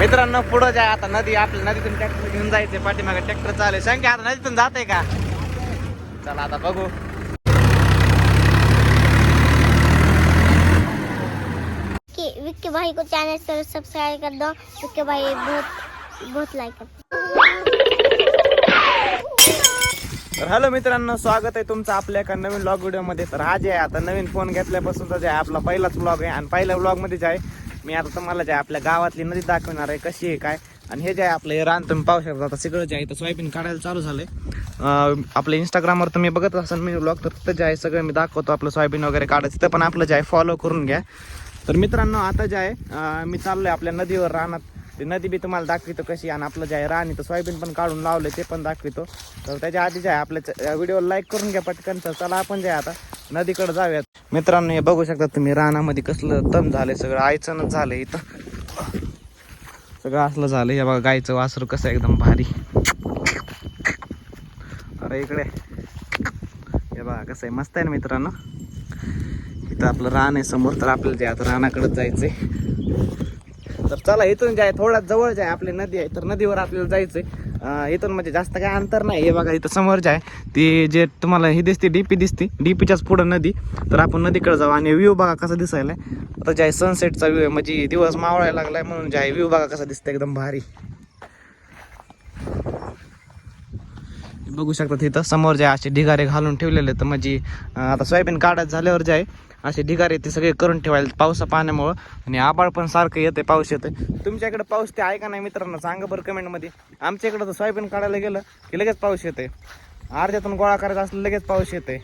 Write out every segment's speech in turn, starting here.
मित्रांनो पुढं जाय आता. नदी आपल्या नदीतून ट्रॅक्टर घेऊन जायचे पाठीमागे ट्रॅक्टर चालेल संख्या आता नदीतून जाते का? चला आता बघू. विक्की भाई को चैनल से सब्सक्राइब कर दो. विक्की भाई बहुत बहुत लाइक तर हॅलो मित्रांनो स्वागत आहे तुमचं आपल्या एका नवीन ब्लॉग व्हिडिओमध्ये तर हा जे आहे आता नवीन फोन घेतल्यापासून जे आहे आपला पहिलाच ब्लॉग आहे. आणि पहिल्या ब्लॉगमध्ये जे आहे मी आता तुम्हाला जे आहे आपल्या गावातली नदी दाखवणार आहे कशी आहे काय? आणि हे जे आहे आपलं हे रान तुम्ही पाहू शकता आता सगळं जे आहे तर सोयाबीन काढायला चालू झालंय. आहे आपल्या इंस्टाग्रामवर तुम्ही बघत असाल मी ब्लॉग तर तिथं जे आहे सगळं मी दाखवतो आपलं सोयाबीन वगैरे काढायचं. तिथं पण आपलं जे आहे फॉलो करून घ्या. तर मित्रांनो आता जे आहे मी मी चाललोय आपल्या नदीवर रानात. ते नदी बी तुम्हाला दाखवितो कशी आणि आपलं जे आहे राणी तर सोयाबीन पण काढून लावले ते पण दाखवितो. तर त्याच्या आधी जे आहे आपल्या व्हिडिओ लाईक करून घ्या पटकन. तर चला आपण जे आता नदीकडे जाऊयात. मित्रांनो हे बघू शकता तुम्ही रानामध्ये कसलं तम झालंय सगळं. आयचनच झालंय इथं. सगळं असलं झालं हे बघा गाईचं वासरू कसं आहे एकदम भारी. अरे इकडे. हे बघा कसं आहे मस्त आहे ना मित्रांनो? इथं आपलं रान आहे समोर तर आपल्याला जे आता रानाकडे जायचंय. तर चला इथून जाय थोडा जवळ जाय आपली नदी आहे तर नदीवर आपल्याला जायचंय. इथून म्हणजे जास्त काय अंतर नाही. हे बघा इथं समोर आहे. ती जे तुम्हाला ही दिसते डीपी दिसते. डीपीच्याच पुढं नदी. तर आपण नदीकडे जाऊ आणि व्ह्यू बघा कसा दिसायला आता जे आहे सनसेटचा व्ह्यू आहे म्हणजे दिवस मावळायला लागलाय म्हणून जे आहे व्ह्यू बघा कसा दिसतं एकदम भारी. बघू शकता तिथं समोर जे आहे असे ढिगारे घालून ठेवलेले तर म्हणजे आता सोयाबीन काढत झाल्यावर जे आहे असे ढिगारे ते सगळे करून ठेवायला पावसा पाण्यामुळं. आणि आबाळ पण सारखं येते पाऊस येते तुमच्याकडे पाऊस ते आहे का नाही मित्रांनो सांगा बरं कमेंटमध्ये. आमच्या इकडं तर सोयाबीन काढायला गेलं की लगेच पाऊस येते अर्ध्यातून गोळा करायचा असलं लगेच पाऊस येते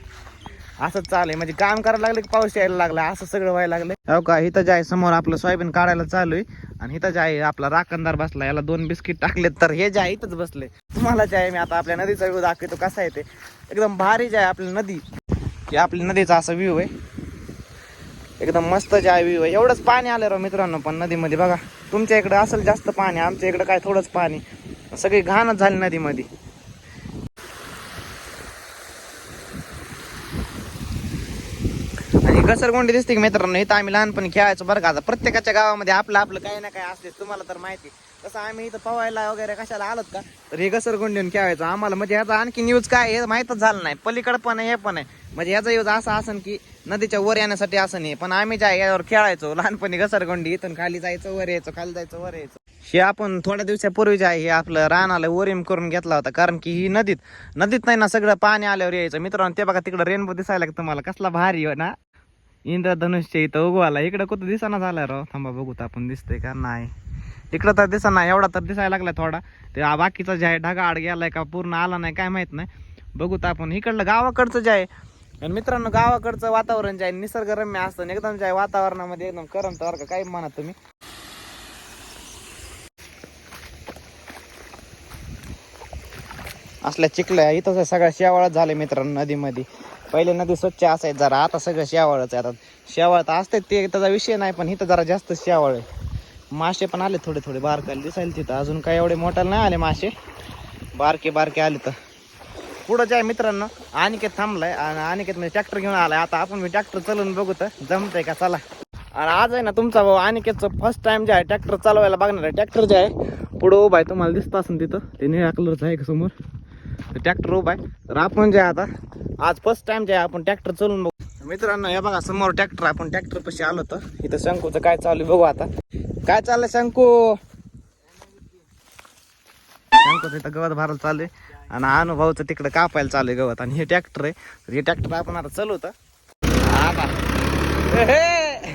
असंच चालू आहे. म्हणजे काम करायला लागलं की पाऊस यायला लागला असं सगळं व्हायला लागलं. हो का? इथं जाय आहे समोर आपलं सोयाबीन काढायला चालू आहे. आणि इथं जाय आपला राखणदार बसला याला दोन बिस्किट टाकलेत. तर हे जे आहे इथंच बसले. तुम्हाला जे आहे मी आता आपल्या नदीचा व्ह्यू दाखवतो कसा आहे ते. एकदम भारी जाय आहे आपली नदी. की आपली नदीचा असा व्ह्यू आहे. एकदम मस्त जे आहे व्ह्यू आहे. एवढंच पाणी आलं राव मित्रांनो पण नदीमध्ये बघा. तुमच्या इकडं असेल जास्त पाणी आमच्या इकडं काय थोडंच पाणी. सगळी घाणच झाली नदीमध्ये. घसरगुंडी दिसते की मित्रांनो? इथं आम्ही लहानपणी खेळायचो बरं का. आता प्रत्येकाच्या गावामध्ये आपलं आपलं काही ना काही असते. तुम्हाला तर माहिती तसं आम्ही इथं पवायला वगैरे कशाला आलोत का? तर हे घसरगुंडीने खेळायचो. आम्हाला म्हणजे ह्याचा आणखी न्यूज काय हे माहीतच झालं नाही. पलीकडं पण आहे हे पण आहे. म्हणजे याचा यूज असा असन की नदीच्या वर येण्यासाठी असं नाही. पण आम्ही ज्या यावर खेळायचो लहानपणी घसरगुंडी इथून खाली जायचं वर यायचो खाली जायचं वर यायचं. हे आपण थोड्या दिवसापूर्वी जे आहे हे आपलं रानाला वरीम करून घेतला होता. कारण की ही नदीत नदीत नाही ना सगळं पाणी आल्यावर यायचं. मित्रांनो ते बघा तिकडं रेनबो दिसायला तुम्हाला. कसला भारी हो ना? इंद्रधनुष्य इथं उगवाला इकडं कुठं दिसाना झालाय राव. थांबा बघूत आपण दिसतंय का? नाही. इकडं तर दिसा एवढा तर दिसायला लागलाय थोडा. ते बाकीचा जे आहे ढगा आड गेलाय का पूर्ण आला नाही काय माहीत नाही. बघूत आपण. इकडलं गावाकडचं जे आहे आणि मित्रांनो गावाकडचं वातावरण जे आहे निसर्गरम्य असतं. एकदम जे आहे वातावरणामध्ये एकदम करमत बरं का? काही म्हणा तुम्ही? असल्या चिखल्या इथं सगळं शेवाळच झाले मित्रांनो नदीमध्ये. पहिले नदी स्वच्छ असायची जरा आता सगळं शेवाळच आहे. आता शेवाळ तर असते ते त्याचा विषय नाही पण इथं जरा जास्त शेवाळ आहे. मासे पण आले थोडे थोडे बारकायला दिसायला तिथं. अजून काय एवढे मोठ्याला नाही आले मासे. बारके बारके आले तर. पुढं जाय मित्रांनो अनिकेत थांबलाय आणि अनिकेत म्हणजे ट्रॅक्टर घेऊन आलाय. आता आपण मी ट्रॅक्टर चालवून बघू तर. जमतंय का? चला. आणि आज आहे ना तुमचा भाऊ अनिकेतचं फर्स्ट टाइम जे आहे ट्रॅक्टर चालवायला बघणार आहे. ट्रॅक्टर जे आहे पुढं उभा आहे तुम्हाला दिसत असेल तिथं. ते निळ्या कलरचं आहे का समोर? ट्रॅक्टर उभा आहे. तर आपण जे आता आज फर्स्ट टाइम जे आपण ट्रॅक्टर चालून बघू. मित्रांनो हे बघा समोर ट्रॅक्टर आपण ट्रॅक्टर पशी आलो तर इथं शंकूचं काय चालू आहे बघू आता. काय चाललंय शंकू? शंकू तिथं गवत भरायला चालू आहे. आणि अनुभवचं तिकडं कापायला चालू आहे गवत. आणि हे ट्रॅक्टर आहे. तर हे ट्रॅक्टर आपण आता चालवतं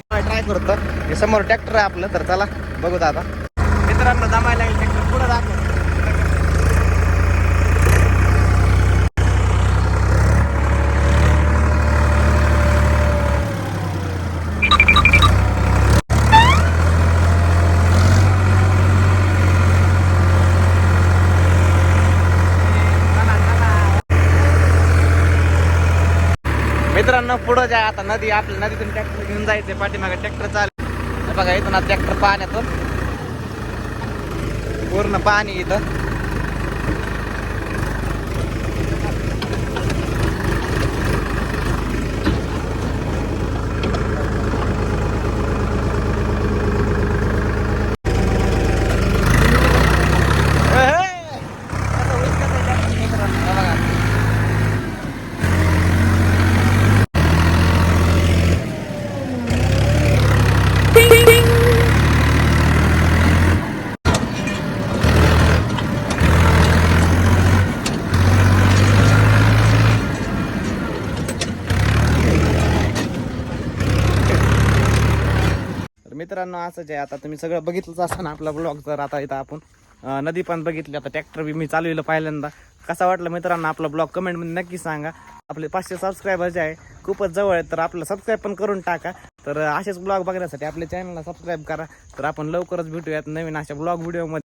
ट्राय करतो. हे समोर ट्रॅक्टर आहे आपलं. तर चला बघू आता मित्रांनो जमायला लागेल ट्रॅक्टर. पुढे दाखव पुढं जाय आता नदी आपल्या नदीतून ट्रॅक्टर घेऊन जायचे पाठीमागे ट्रॅक्टर चालेल बघा इथून आता ट्रॅक्टर पाण्यातून पूर्ण पाणी इथं. मित्रांनो असंच आहे. आता तुम्ही सगळं बघितलंच असताना ना आपला ब्लॉग जर आता इथं आपण नदी पण बघितली. आता ट्रॅक्टर बी मी चालविलं पहिल्यांदा. कसा वाटला मित्रांनो आपला ब्लॉग कमेंटमध्ये नक्की सांगा. आपले पाचशे सबस्क्रायबर जे आहे खूपच जवळ आहेत तर आपलं सबस्क्राईब पण करून टाका. तर असेच ब्लॉग बघण्यासाठी आपल्या चॅनलला सबस्क्राईब करा. तर आपण लवकरच भेटूयात नवीन अशा ब्लॉग व्हिडिओमध्ये